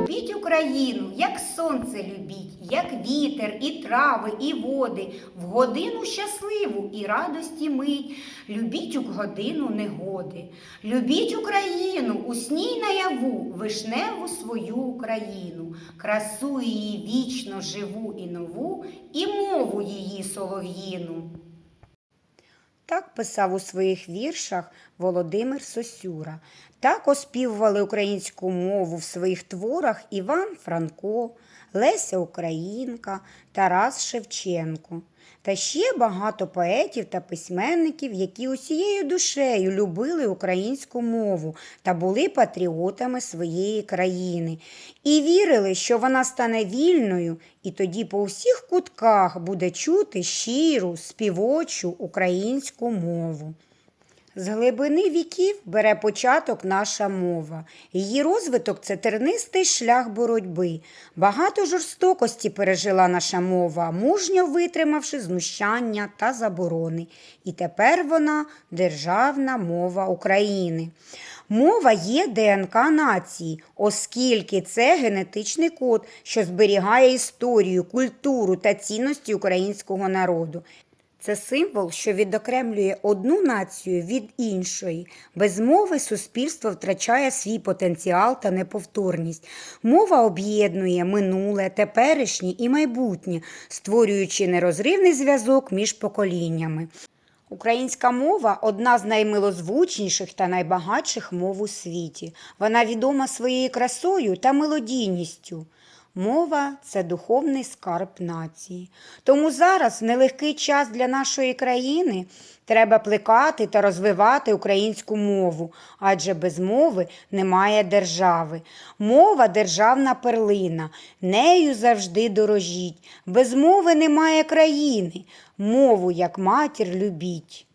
Любіть Україну, як сонце любіть, як вітер, і трави, і води, в годину щасливу і радості мить. Любіть у годину негоди. Любіть Україну, усній наяву, вишневу свою Україну, красу її вічно живу і нову, і мову її солов'їну. Так писав у своїх віршах Володимир Сосюра. Так оспівували українську мову в своїх творах Іван Франко, Леся Українка, Тарас Шевченко. Та ще багато поетів та письменників, які усією душею любили українську мову та були патріотами своєї країни, і вірили, що вона стане вільною, і тоді по всіх кутках буде чути щиру, співочу українську мову. З глибини віків бере початок наша мова. Її розвиток це тернистий шлях боротьби. Багато жорстокості пережила наша мова, мужньо витримавши знущання та заборони. І тепер вона державна мова України. Мова є ДНК нації, оскільки це генетичний код, що зберігає історію, культуру та цінності українського народу. Це символ, що відокремлює одну націю від іншої. Без мови суспільство втрачає свій потенціал та неповторність. Мова об'єднує минуле, теперішнє і майбутнє, створюючи нерозривний зв'язок між поколіннями. Українська мова одна з наймилозвучніших та найбагатших мов у світі. Вона відома своєю красою та мелодійністю. Мова це духовний скарб нації. Тому зараз нелегкий час для нашої країни треба плекати та розвивати українську мову, адже без мови немає держави. Мова державна перлина, нею завжди дорожіть. Без мови немає країни. Мову як матір любіть.